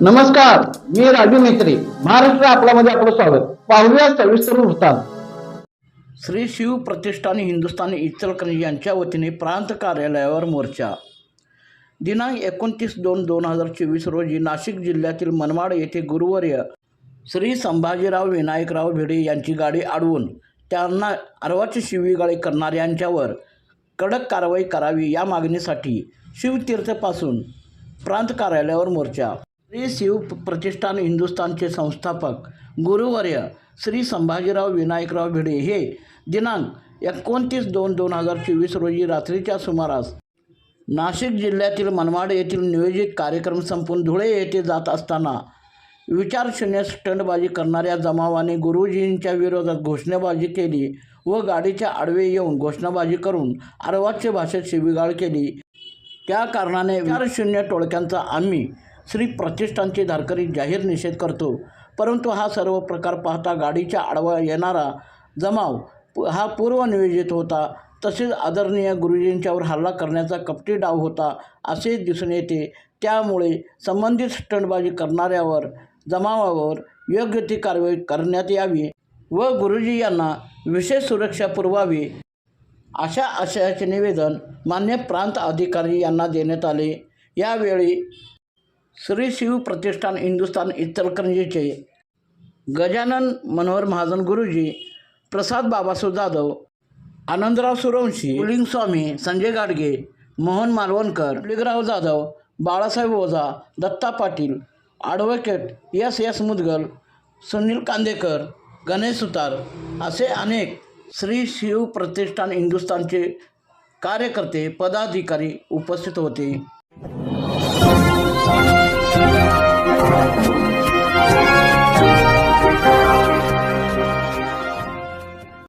नमस्कार मी राजू मेत्री महाराष्ट्र आपल्यामध्ये आपलं स्वागत. पाहूया सविस्तर वृत्तांत. श्री शिव प्रतिष्ठान हिंदुस्थानी इचलकरंजी यांच्या वतीने प्रांत कार्यालयावर मोर्चा. दिनांक एकोणतीस दोन दोन हजार चोवीस रोजी नाशिक जिल्ह्यातील मनमाड येथे गुरुवर्य श्री संभाजीराव विनायकराव भिडे यांची गाडी अडवून त्यांना अर्वाची शिवीगाळी करणाऱ्यांच्यावर कडक कारवाई करावी या मागणीसाठी शिवतीर्थपासून प्रांत कार्यालयावर मोर्चा. श्री शिव प्रतिष्ठान हिंदुस्थानचे संस्थापक गुरुवर्य श्री संभाजीराव विनायकराव भिडे हे दिनांक एकोणतीस दोन दोन हजार चोवीस रोजी रात्रीच्या सुमारास नाशिक जिल्ह्यातील मनमाड येथील नियोजित कार्यक्रम संपून धुळे येथे जात असताना विचारशून्य स्टंटबाजी करणाऱ्या जमावाने गुरुजींच्या विरोधात घोषणाबाजी केली व गाडीच्या आडवे येऊन घोषणाबाजी करून अर्वाच्य भाषेत शिबिगाळ केली. त्या कारणाने विचारशून्य टोळक्यांचा आम्ही श्री प्रतिष्ठानचे धारकरी जाहीर निषेध करतो. परंतु हा सर्व प्रकार पाहता गाडीच्या आडवा येणारा जमाव हा पूर्वनियोजित होता. तसेच आदरणीय गुरुजींच्यावर हल्ला करण्याचा कपटी डाव होता असे दिसून येते. त्यामुळे संबंधित स्टंटबाजी करणाऱ्यावर जमावावर योग्य ती कारवाई करण्यात यावी व गुरुजी यांना विशेष सुरक्षा पुरवावी अशा आशयाचे निवेदन मान्य प्रांत अधिकारी यांना देण्यात आले. यावेळी श्री शिव प्रतिष्ठान Hindustan इचलकरंजीचे Gajanan Manohar Mahajan Guruji Prasad Babasu Jadhav Anandrao Surwanshi Puling Swami Sanjay Gadge Mohan Malvankar Ligrao Jadhav Balasaheb Ojha Datta Patil advocate S S Mudgal Sunil Kandekar Ganesh Sutar असे अनेक श्री शिव प्रतिष्ठान हिंदुस्थानचे कार्यकर्ते पदाधिकारी उपस्थित होते.